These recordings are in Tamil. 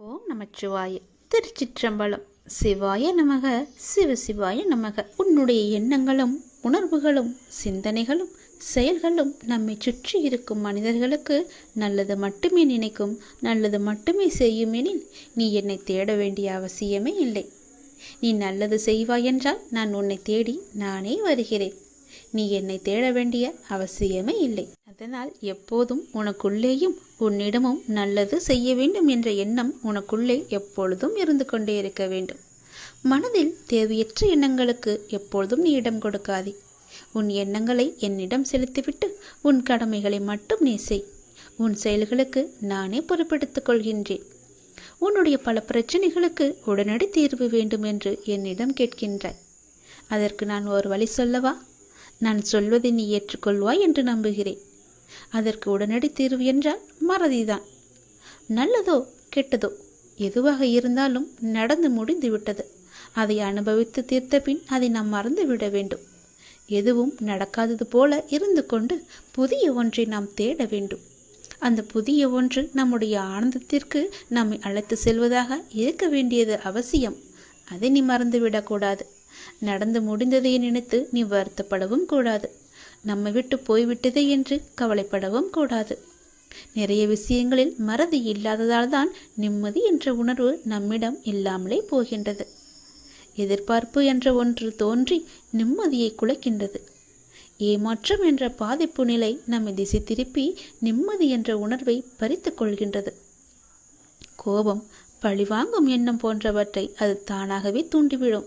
ஓம் நமச்சிவாய. திருச்சிற்றம்பலம். சிவாய நமக. சிவ சிவாய நமக. உன்னுடைய எண்ணங்களும் உணர்வுகளும் சிந்தனைகளும் செயல்களும் நம்மை சுற்றி இருக்கும் மனிதர்களுக்கு நல்லது மட்டுமே நினைக்கும் நல்லது மட்டுமே செய்யும் எனில் நீ என்னை தேட வேண்டிய அவசியமே இல்லை. நீ நல்லது செய்வாய் என்றால் நான் உன்னை தேடி நானே வருகிறேன். நீ என்னை தேட வேண்டிய அவசியமே இல்லை. அதனால் எப்போதும் உனக்குள்ளேயும் உன்னிடமும் நல்லது செய்ய வேண்டும் என்ற எண்ணம் உனக்குள்ளே எப்பொழுதும் இருந்து கொண்டே இருக்க வேண்டும். மனதில் தேவையற்ற எண்ணங்களுக்கு எப்பொழுதும் நீ இடம் கொடுக்காதே. உன் எண்ணங்களை என்னிடம் செலுத்திவிட்டு உன் கடமைகளை மட்டும் நீ செய். உன் செயல்களுக்கு நானே பொறுப்பெடுத்துக் கொள்கின்றேன். உன்னுடைய பல பிரச்சனைகளுக்கு உடனடி தீர்வு வேண்டும் என்று என்னிடம் கேட்கின்றாய். அதற்கு நான் ஒரு வழி சொல்லவா? நான் சொல்வதை நீ ஏற்றுக்கொள்வாய் என்று நம்புகிறேன். அதற்கு உடனடி தீர்வு என்றால் மறதிதான். நல்லதோ கெட்டதோ எதுவாக இருந்தாலும் நடந்து முடிந்து விட்டது. அதை அனுபவித்து தீர்த்த பின் அதை நாம் மறந்து விட வேண்டும். எதுவும் நடக்காதது போல இருந்து கொண்டு புதிய ஒன்றை நாம் தேட வேண்டும். அந்த புதிய ஒன்று நம்முடைய ஆனந்தத்திற்கு நம்மை அழைத்து செல்வதாக இருக்க வேண்டியது அவசியம். அதை நீ மறந்துவிடக்கூடாது நடந்து முடிந்ததை நினைத்து நீ வருத்தப்படவும் கூடாது. நம்ம விட்டு போய்விட்டதே என்று கவலைப்படவும் கூடாது. நிறைய விஷயங்களில் மறதி இல்லாததால் தான் நிம்மதி என்ற உணர்வு நம்மிடம் இல்லாமலே போகின்றது. எதிர்பார்ப்பு என்ற ஒன்று தோன்றி நிம்மதியை குலைக்கின்றது. ஏமாற்றம் என்ற பாதிப்பு நிலை நம்மை திசை திருப்பி நிம்மதி என்ற உணர்வை பறித்து கொள்கின்றது. கோபம் பழிவாங்கும் எண்ணம் போன்றவற்றை அது தானாகவே தூண்டிவிடும்.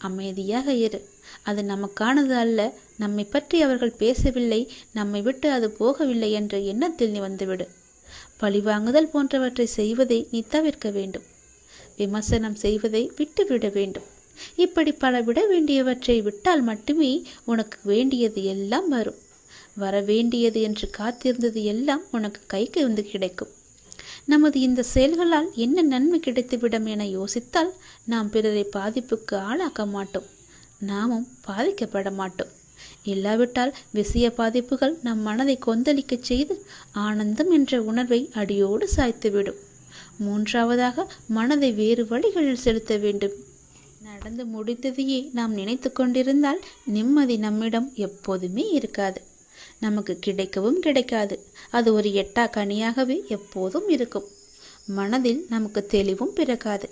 அமைதியாக இரு. அது நமக்கானது அல்ல. நம்மை பற்றி அவர்கள் பேசவில்லை. நம்மை விட்டு அது போகவில்லை என்ற எண்ணத்தில் நீ வந்துவிடு. பழிவாங்குதல் போன்றவற்றை செய்வதை நீ தவிர்க்க வேண்டும். விமர்சனம் செய்வதை விட்டுவிட வேண்டும். இப்படி பல விட வேண்டியவற்றை விட்டால் மட்டுமே உனக்கு வேண்டியது எல்லாம் வரும். வர வேண்டியது என்று காத்திருந்தது எல்லாம் உனக்கு கைக்கு வந்து கிடைக்கும். நமது இந்த செயல்களால் என்ன நன்மை கிடைத்துவிடும் என யோசித்தால் நாம் பிறரை பாதிப்புக்கு ஆளாக்க மாட்டோம். நாமும் பாதிக்கப்பட மாட்டோம். இல்லாவிட்டால் விஷய பாதிப்புகள் நம் மனதை கொந்தளிக்கச் செய்து ஆனந்தம் என்ற உணர்வை அடியோடு சாய்த்துவிடும். மூன்றாவதாக மனதை வேறு வழிகளில் செலுத்த வேண்டும். நடந்து முடிந்ததையே நாம் நினைத்து கொண்டிருந்தால் நிம்மதி நம்மிடம் எப்போதுமே இருக்காது. நமக்கு கிடைக்கவும் கிடைக்காது. அது ஒரு எட்டா கனியாகவே எப்போதும் இருக்கும். மனதில் நமக்கு தெளிவும் பிறக்காது.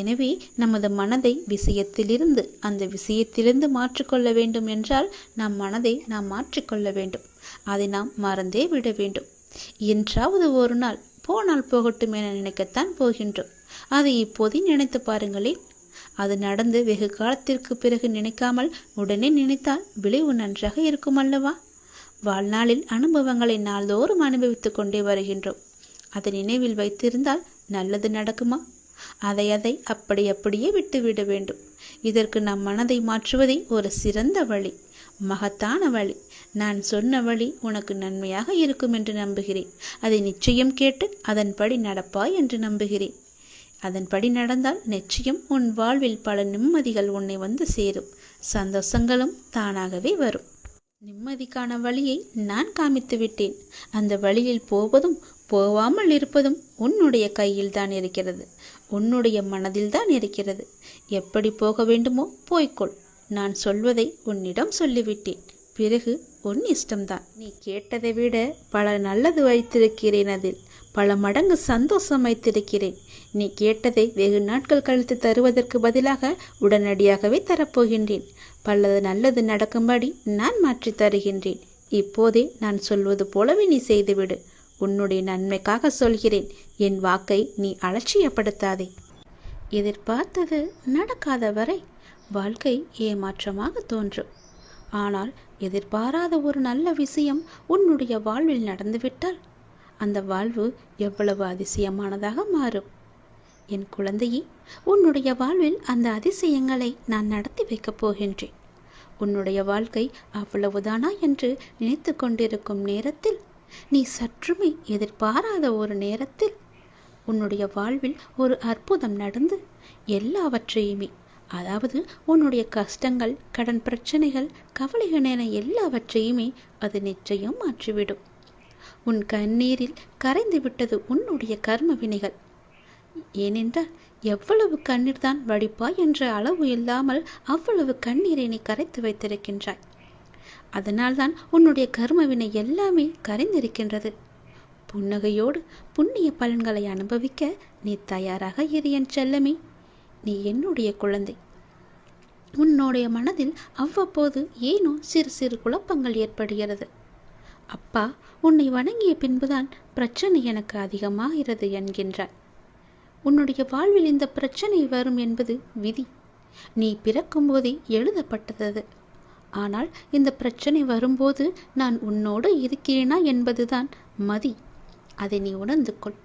எனவே நமது மனதை விஷயத்திலிருந்து அந்த விஷயத்திலிருந்து மாற்றிக்கொள்ள வேண்டும் என்றால் நம் மனதை நாம் மாற்றிக்கொள்ள வேண்டும். அதை நாம் மறந்தே விட வேண்டும். என்றாவது ஒரு நாள் போனால் போகட்டும் என நினைக்கத்தான் போகின்றோம். அதை இப்போதே நினைத்து பாருங்களேன். அது நடந்து வெகு காலத்திற்கு பிறகு நினைக்காமல் உடனே நினைத்தால் விளைவு நன்றாக இருக்கும் அல்லவா? வாழ்நாளில் அனுபவங்களை நாள்தோறும் அனுபவித்துக் கொண்டே வருகின்றோம். அதை நினைவில் வைத்திருந்தால் நல்லது நடக்குமா? அதை அதை அப்படி அப்படியே விட்டுவிட வேண்டும். இதற்கு நம் மனதை மாற்றுவதே ஒரு சிறந்த வழி மகத்தான வழி. நான் சொன்ன வழி உனக்கு நன்மையாக இருக்கும் என்று நம்புகிறேன். அதை நிச்சயம் கேட்டு அதன்படி நடப்பாய் என்று நம்புகிறேன். அதன்படி நடந்தால் நிச்சயம் உன் வாழ்வில் பல நிம்மதிகள் உன்னை வந்து சேரும். சந்தோஷங்களும் தானாகவே வரும். நிம்மதிக்கான வழியை நான் காமித்து விட்டேன். அந்த வழியில் போவதும் போவாமல் இருப்பதும் உன்னுடைய கையில் தான் இருக்கிறது. உன்னுடைய மனதில் தான் இருக்கிறது. எப்படி போக வேண்டுமோ போய்க்கொள். நான் சொல்வதை உன்னிடம் சொல்லிவிட்டேன். பிறகு உன் இஷ்டம்தான். நீ கேட்டதை விட பல நல்லது வைத்திருக்கிறேன் அதில். பல மடங்கு சந்தோஷம் வைத்திருக்கிறேன். நீ கேட்டதை வெகு நாட்கள் கழித்து தருவதற்கு பதிலாக உடனடியாகவே தரப்போகின்றேன். பல்லது நல்லது நடக்கும்படி நான் மாற்றித் தருகின்றேன். இப்போதே நான் சொல்வது போலவே நீ செய்துவிடு. உன்னுடைய நன்மைக்காக சொல்கிறேன். என் வாக்கை நீ அலட்சியப்படுத்தாதே. எதிர்பார்த்தது நடக்காத வரை வாழ்க்கை ஏமாற்றமாக தோன்றும் ஆனால் எதிர்பாராத ஒரு நல்ல விஷயம் உன்னுடைய வாழ்வில் நடந்துவிட்டால் அந்த வாழ்வு எவ்வளவு அதிசயமானதாக மாறும். என் குழந்தையே உன்னுடைய வாழ்வில் அந்த அதிசயங்களை நான் நடத்தி வைக்கப் போகின்றேன். உன்னுடைய வாழ்க்கை அவ்வளவுதானா என்று நினைத்து கொண்டிருக்கும் நேரத்தில் நீ சற்றுமே எதிர்பாராத ஒரு நேரத்தில் உன்னுடைய வாழ்வில் ஒரு அற்புதம் நடந்து எல்லாவற்றையுமே அதாவது உன்னுடைய கஷ்டங்கள் கடன் பிரச்சனைகள் கவலைகள் என எல்லாவற்றையுமே அது நிச்சயம் மாற்றிவிடும். உன் கண்ணீரில் கரைந்து விட்டது உன்னுடைய கர்ம வினைகள் ஏனென்றால் எவ்வளவு கண்ணீர் தான் வடிப்பாய் என்ற அளவு இல்லாமல் அவ்வளவு கண்ணீரை நீ கரைத்து வைத்திருக்கின்றாய். அதனால்தான் உன்னுடைய கர்மவினை எல்லாமே கரைந்திருக்கின்றது. புன்னகையோடு புண்ணிய பலன்களை அனுபவிக்க நீ தயாராக இரு என் செல்லமே. நீ என்னுடைய குழந்தை. உன்னுடைய மனதில் அவ்வப்போது ஏனோ சிறு சிறு குழப்பங்கள் ஏற்படுகிறது. அப்பா உன்னை வணங்கிய பின்புதான் பிரச்சனை எனக்கு அதிகமாகிறது என்கின்றாய் உன்னுடைய வாழ்வில் இந்த பிரச்சனை வரும் என்பது விதி. நீ பிறக்கும்போதே எழுதப்பட்டது. ஆனால் இந்த பிரச்சனை வரும்போது நான் உன்னோடு இருக்கிறேனா என்பதுதான் மதி. அதை நீ உணர்ந்து கொள்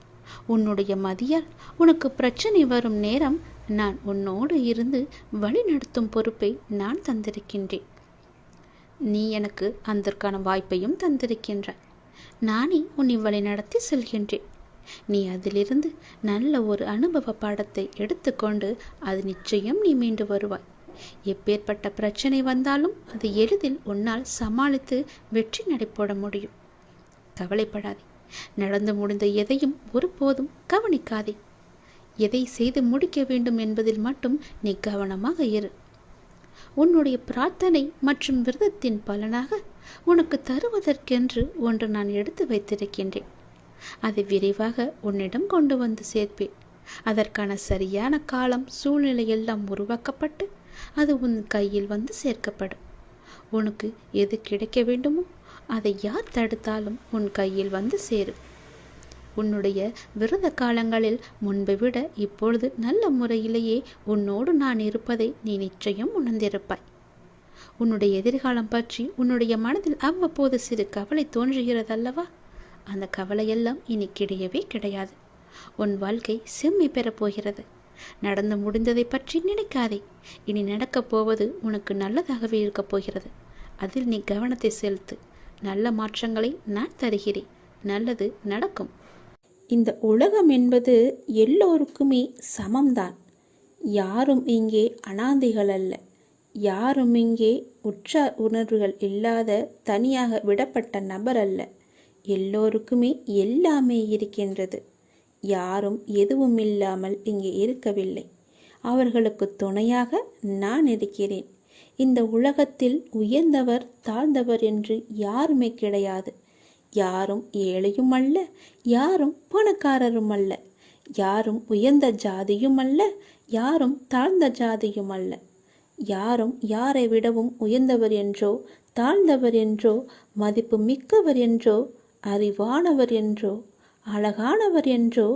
உன்னுடைய மதியால் உனக்கு பிரச்சனை வரும் நேரம் நான் உன்னோடு இருந்து வழிநடத்தும் பொறுப்பை நான் தந்திருக்கின்றேன். நீ எனக்கு அதற்கான வாய்ப்பையும் தந்திருக்கின்ற. நானே உன்னை வழிநடத்தி செல்கின்றேன். நீ அதிலிருந்து நல்ல ஒரு அனுபவ பாடத்தை எடுத்துக்கொண்டு அது நிச்சயம் நீ மீண்டு வருவாய். எப்பேற்பட்ட பிரச்சனை வந்தாலும் அது எளிதில் உன்னால் சமாளித்து வெற்றி நடைபோட முடியும். கவலைப்படாதே. நடந்து முடிந்த எதையும் ஒருபோதும் கவனிக்காதே. எதை செய்து முடிக்க வேண்டும் என்பதில் மட்டும் நீ கவனமாக இரு. உன்னுடைய பிரார்த்தனை மற்றும் விரதத்தின் பலனாக உனக்கு தருவதற்கென்று ஒன்று நான் எடுத்து வைத்திருக்கின்றேன். அதை விரைவாக உன்னிடம் கொண்டு வந்து சேர்ப்பேன். அதற்கான சரியான காலம் சூழ்நிலை எல்லாம் உருவாக்கப்பட்டு அது உன் கையில் வந்து சேர்க்கப்படும். உனக்கு எது கிடைக்க வேண்டுமோ அதை யார் தடுத்தாலும் உன் கையில் வந்து சேரும். உன்னுடைய விரத காலங்களில் முன்பை விட இப்பொழுது நல்ல முறையிலேயே உன்னோடு நான் இருப்பதை நீ நிச்சயம் உணர்ந்திருப்பாய். உன்னுடைய எதிர்காலம் பற்றி உன்னுடைய மனதில் அவ்வப்போது சிறு கவலை தோன்றுகிறதல்லவா? அந்த கவலையெல்லாம் இனி கிடையவே கிடையாது. உன் வாழ்க்கை செம்மை பெறப்போகிறது நடந்து முடிந்ததை பற்றி நினைக்காதே. இனி நடக்கப் போவது உனக்கு நல்லதாகவே இருக்கப் போகிறது. அதில் நீ கவனத்தை செலுத்து. நல்ல மாற்றங்களை நான் தருகிறேன். நல்லது நடக்கும். இந்த உலகம் என்பது எல்லோருக்குமே சமம்தான். யாரும் இங்கே அனாதைகள் அல்ல. யாரும் இங்கே உற்ற உணர்வுகள் இல்லாத தனியாக விடப்பட்ட நபர் அல்ல. எல்லோருக்குமே எல்லாமே இருக்கின்றது. யாரும் எதுவும் இல்லாமல் இங்கே இருக்கவில்லை. அவர்களுக்கு துணையாக நான் இருக்கிறேன். இந்த உலகத்தில் உயர்ந்தவர் தாழ்ந்தவர் என்று யாருமே கிடையாது. யாரும் ஏழையும் அல்ல யாரும் பணக்காரரும் அல்ல. யாரும் உயர்ந்த ஜாதியும் அல்ல யாரும் தாழ்ந்த ஜாதியும் அல்ல. யாரும் யாரை விடவும் உயர்ந்தவர் என்றோ தாழ்ந்தவர் என்றோ மதிப்பு மிக்கவர் என்றோ அறிவானவர் என்றோ அழகானவர் என்றோ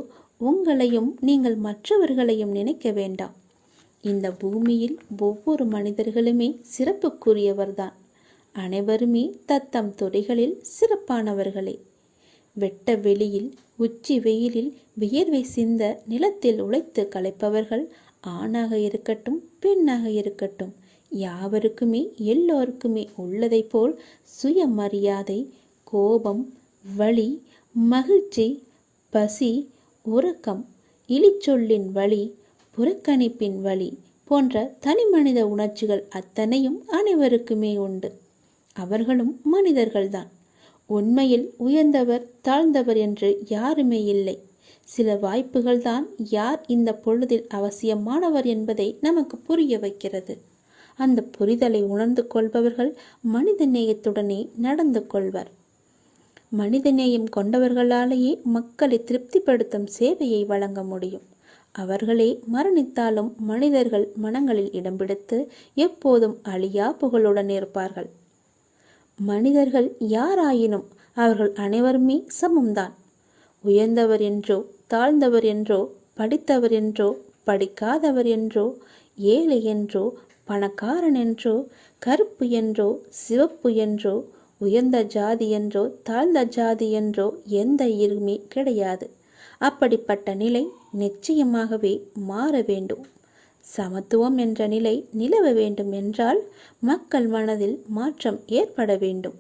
உங்களையும் நீங்கள் மற்றவர்களையும் நினைக்க வேண்டாம். இந்த பூமியில் ஒவ்வொரு மனிதர்களுமே சிறப்புக்குரியவர்தான். அனைவருமே தத்தம் துறைகளில் சிறப்பானவர்களே. வெட்ட வெளியில் உச்சி வெயிலில் வியர்வை சிந்த நிலத்தில் உழைத்து களைப்பவர்கள் ஆணாக இருக்கட்டும் பெண்ணாக இருக்கட்டும் யாவருக்குமே எல்லோருக்குமே உள்ளதைப் போல் சுயமரியாதை கோபம் வழி மகிழ்ச்சி பசி உறக்கம் இழிச்சொல்லின் வழி புறக்கணிப்பின் வழி போன்ற தனிமனித உணர்ச்சிகள் அத்தனையும் அனைவருக்குமே உண்டு. அவர்களும் மனிதர்கள்தான். உண்மையில் உயர்ந்தவர் தாழ்ந்தவர் என்று யாருமே இல்லை. சில வாய்ப்புகள்தான் யார் இந்த பொழுதில் அவசியமானவர் என்பதை நமக்கு புரிய வைக்கிறது. அந்த புரிதலை உணர்ந்து கொள்பவர்கள் மனித நேயத்துடனே நடந்து கொள்வர். மனிதநேயம் கொண்டவர்களாலேயே மக்களை திருப்திப்படுத்தும் சேவையை வழங்க முடியும். அவர்களே மரணித்தாலும் மனிதர்கள் மனங்களில் இடம் பிடித்து எப்போதும் அழியா புகழுடன் இருப்பார்கள். மனிதர்கள் யாராயினும் அவர்கள் அனைவருமே சமம்தான். உயர்ந்தவர் என்றோ தாழ்ந்தவர் என்றோ படித்தவர் என்றோ படிக்காதவர் என்றோ ஏழை என்றோ பணக்காரன் என்றோ கருப்பு என்றோ சிவப்பு என்றோ உயர்ந்த ஜாதி என்றோ தாழ்ந்த ஜாதி என்றோ எந்த இருமே கிடையாது. அப்படிப்பட்ட நிலை நிச்சயமாகவே மாற வேண்டும். சமத்துவம் என்ற நிலை நிலவ வேண்டும் என்றால் மக்கள் மனதில் மாற்றம் ஏற்பட வேண்டும்.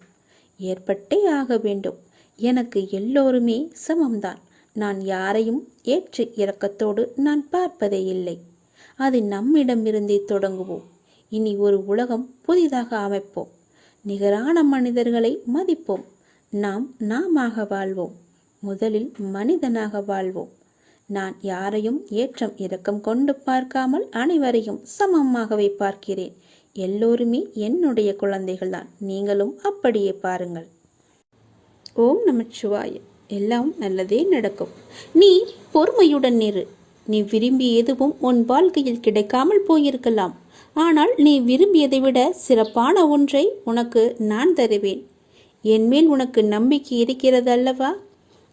ஏற்பட்டே ஆக வேண்டும். எனக்கு எல்லோருமே சமம்தான். நான் யாரையும் ஏற்று இறக்கத்தோடு நான் பார்ப்பதே இல்லை. அது நம்மிடமிருந்தே தொடங்குவோம். இனி ஒரு உலகம் புதிதாக அமைப்போம். நிகரான மனிதர்களை மதிப்போம். நாம் நாமாக வாழ்வோம். முதலில் மனிதனாக வாழ்வோம். நான் யாரையும் ஏற்றம் இரக்கம் கொண்டு பார்க்காமல் அனைவரையும் சமமாகவே பார்க்கிறேன். எல்லோருமே என்னுடைய குழந்தைகள்தான். நீங்களும் அப்படியே பாருங்கள். ஓம் நமச்சிவாய. எல்லாம் நல்லதே நடக்கும். நீ பொறுமையுடன் இரு. நீ விரும்பிய எதுவும் உன் வாழ்க்கையில் கிடைக்காமல் போயிருக்கலாம். ஆனால் நீ விரும்பியதை விட சிறப்பான ஒன்றை உனக்கு நான் தருவேன். என்மேல் உனக்கு நம்பிக்கை இருக்கிறது அல்லவா?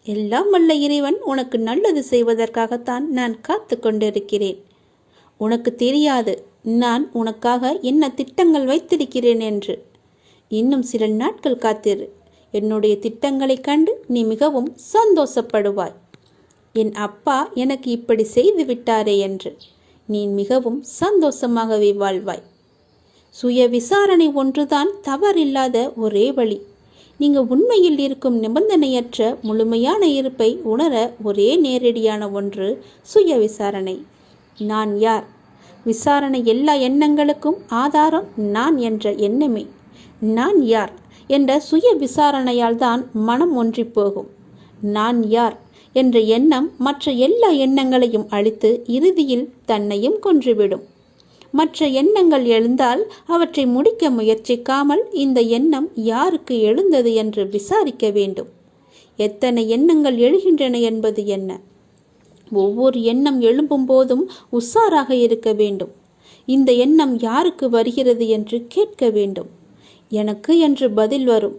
எல்லாம் வல்ல இறைவன் உனக்கு நல்லது செய்வதற்காகத்தான் நான் காத்து கொண்டிருக்கிறேன். உனக்கு தெரியாது நான் உனக்காக என்ன திட்டங்கள் வைத்திருக்கிறேன் என்று. இன்னும் சில நாட்கள் காத்திரு. என்னுடைய திட்டங்களைக் கண்டு நீ மிகவும் சந்தோஷப்படுவாய். என் அப்பா எனக்கு இப்படி செய்து விட்டாரே என்று. நீ மிகவும் சந்தோஷமாகவே வாழ்வாய். சுய விசாரணை ஒன்றுதான் தவறில்லாத ஒரே வழி. நீங்க உண்மையில் இருக்கும் நிபந்தனையற்ற முழுமையான இருப்பை உணர ஒரே நேரடியான ஒன்று சுய விசாரணை. நான் யார்? விசாரணை எல்லா எண்ணங்களுக்கும் ஆதாரம் நான் என்ற எண்ணமே. நான் யார்? என்ற சுய விசாரணையால் தான் மனம் ஒன்றிப்போகும் நான் யார்? என்ற எண்ணம் மற்ற எல்லா எண்ணங்களையும் அழித்து இறுதியில் தன்னையும் கொன்றுவிடும். மற்ற எண்ணங்கள் எழுந்தால் அவற்றை முடிக்க முயற்சிக்காமல் இந்த எண்ணம் யாருக்கு எழுந்தது என்று விசாரிக்க வேண்டும். எத்தனை எண்ணங்கள் எழுகின்றன என்பது என்ன? ஒவ்வொரு எண்ணம் எழும்பும் போதும் உஷாராக இருக்க வேண்டும். இந்த எண்ணம் யாருக்கு வருகிறது என்று கேட்க வேண்டும். எனக்கு என்று பதில் வரும்.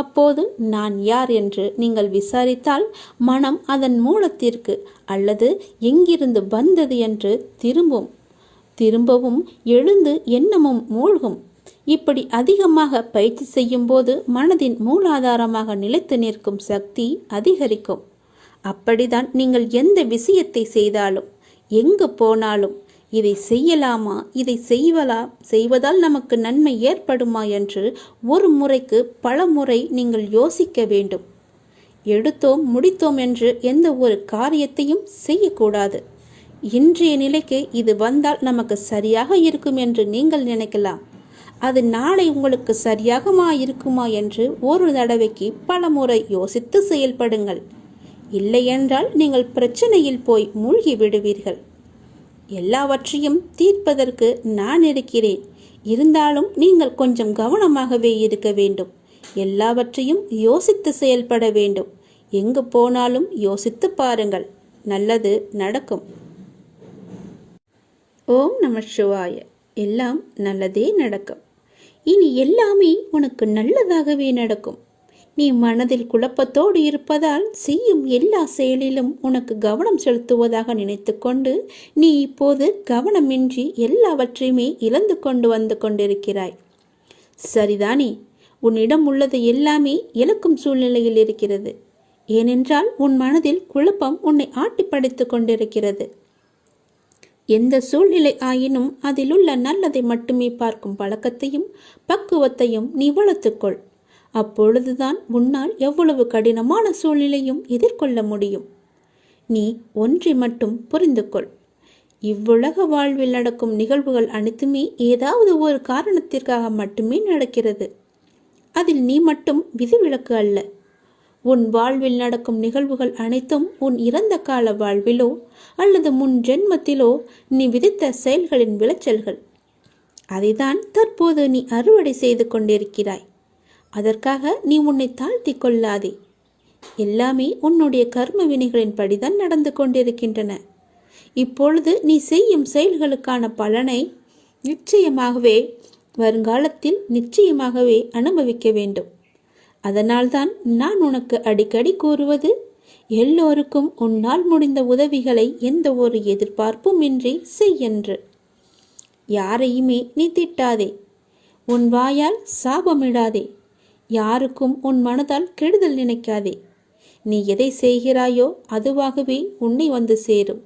அப்போது நான் யார் என்று நீங்கள் விசாரித்தால் மனம் அதன் மூலத்திற்கு அல்லது எங்கிருந்து வந்தது என்று திரும்பும். திரும்பவும் எழுந்து எண்ணமும் மூழ்கும். இப்படி அதிகமாக பயிற்சி செய்யும்போது மனதின் மூலாதாரமாக நிலைத்து நிற்கும் சக்தி அதிகரிக்கும். அப்படிதான் நீங்கள் எந்த விஷயத்தை செய்தாலும் எங்கு போனாலும் இதை செய்யலாமா? இதை செய்வலா? செய்வதால் நமக்கு நன்மை ஏற்படுமா? என்று ஒரு முறைக்கு பல முறை நீங்கள் யோசிக்க வேண்டும். எடுத்தோம் முடித்தோம் என்று எந்த ஒரு காரியத்தையும் செய்யக்கூடாது. இன்றைய நிலைக்கு இது வந்தால் நமக்கு சரியாக இருக்கும் என்று நீங்கள் நினைக்கலாம். அது நாளை உங்களுக்கு சரியாகமா இருக்குமா என்று ஒரு தடவைக்கு பல முறை யோசித்து செயல்படுங்கள். இல்லையென்றால் நீங்கள் பிரச்சனையில் போய் மூழ்கி விடுவீர்கள். எல்லாவற்றையும் தீர்ப்பதற்கு நான் இருக்கிறேன். இருந்தாலும் நீங்கள் கொஞ்சம் கவனமாகவே இருக்க வேண்டும். எல்லாவற்றையும் யோசித்து செயல்பட வேண்டும். எங்கு போனாலும் யோசித்து பாருங்கள். நல்லது நடக்கும். ஓம் நம சிவாய. எல்லாம் நல்லதே நடக்கும். இனி எல்லாமே உனக்கு நல்லதாகவே நடக்கும். நீ மனதில் குழப்பத்தோடு இருப்பதால் செய்யும் எல்லா செயலிலும் உனக்கு கவனம் செலுத்துவதாக நினைத்துக்கொண்டு நீ இப்போது கவனமின்றி எல்லாவற்றையுமே இழந்து கொண்டு வந்து கொண்டிருக்கிறாய். சரிதானே உன்னிடம் உள்ளது எல்லாமே இழக்கும் சூழ்நிலையில் இருக்கிறது. ஏனென்றால் உன் மனதில் குழப்பம் உன்னை ஆட்டிப்படைத்துக் கொண்டிருக்கிறது. எந்த சூழ்நிலை ஆயினும் அதிலுள்ள நல்லதை மட்டுமே பார்க்கும் பழக்கத்தையும் பக்குவத்தையும் நீ வளர்த்துக்கொள். அப்பொழுதுதான் உன்னால் எவ்வளவு கடினமான சூழ்நிலையும் எதிர்கொள்ள முடியும். நீ ஒன்றை மட்டும் புரிந்து கொள் இவ்வுலக வாழ்வில் நடக்கும் நிகழ்வுகள் அனைத்துமே ஏதாவது ஒரு காரணத்திற்காக மட்டுமே நடக்கிறது. அதில் நீ மட்டும் விதிவிலக்கு அல்ல. உன் வாழ்வில் நடக்கும் நிகழ்வுகள் அனைத்தும் உன் இறந்த கால வாழ்விலோ அல்லது முன் ஜென்மத்திலோ நீ விதித்த செயல்களின் விளைச்சல்கள். அதைதான் தற்போது நீ அறுவடை செய்து கொண்டிருக்கிறாய். அதற்காக நீ உன்னை தாழ்த்தி கொள்ளாதே. எல்லாமே உன்னுடைய கர்ம வினைகளின் படிதான் நடந்து கொண்டிருக்கின்றன. இப்பொழுது நீ செய்யும் செயல்களுக்கான பலனை நிச்சயமாகவே வருங்காலத்தில் நிச்சயமாகவே அனுபவிக்க வேண்டும். அதனால்தான் நான் உனக்கு அடிக்கடி கூறுவது எல்லோருக்கும் உன்னால் முடிந்த உதவிகளை எந்த ஒரு எதிர்பார்ப்பும் இன்றி செய்யென்று யாரையுமே நீ திட்டாதே. உன் வாயால் சாபமிடாதே. யாருக்கும் உன் மனதால் கெடுதல் நினைக்காதே. நீ எதை செய்கிறாயோ அதுவாகவே உன்னை வந்து சேரும்.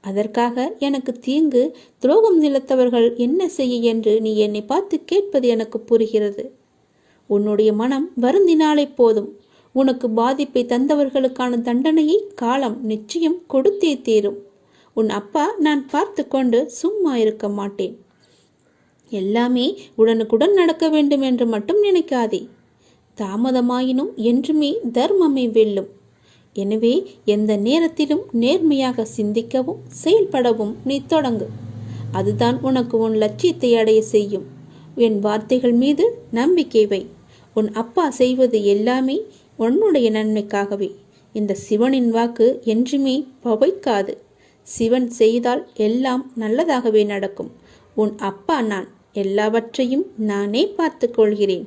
அதற்காக எனக்கு தீங்கு துரோகம் நிலத்தவர்கள் என்ன செய்ய என்று நீ என்னை பார்த்து கேட்பது எனக்கு புரிகிறது. உன்னுடைய மனம் வருந்தினாலே போதும். உனக்கு பாதிப்பை தந்தவர்களுக்கான தண்டனையை காலம் நிச்சயம் கொடுத்தே தீரும். உன் அப்பா நான் பார்த்து கொண்டு சும்மா இருக்க மாட்டேன். எல்லாமே உடனுக்குடன் நடக்க வேண்டும் என்று மட்டும் நினைக்காதே. தாமதமாயினும் என்றுமே தர்மமே வெல்லும். எனவே எந்த நேரத்திலும் நேர்மையாக சிந்திக்கவும் செயல்படவும் நீ தொடங்கு. அதுதான் உனக்கு உன் லட்சியத்தை அடைய செய்யும். என் வார்த்தைகள் மீது நம்பிக்கை வை. உன் அப்பா செய்வது எல்லாமே உன்னுடைய நன்மைக்காகவே. இந்த சிவனின் வாக்கு என்றுமே பவைக்காது. சிவன் செய்தால் எல்லாம் நல்லதாகவே நடக்கும். உன் அப்பா நான். எல்லாவற்றையும் நானே பார்த்துக்கொள்கிறேன்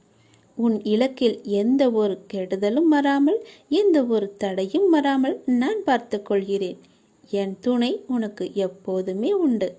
உன் இலக்கில் எந்த ஒரு கெடுதலும் வராமல் எந்த ஒரு தடையும் வராமல் நான் பார்த்து கொள்கிறேன். என் துணை உனக்கு எப்போதுமே உண்டு.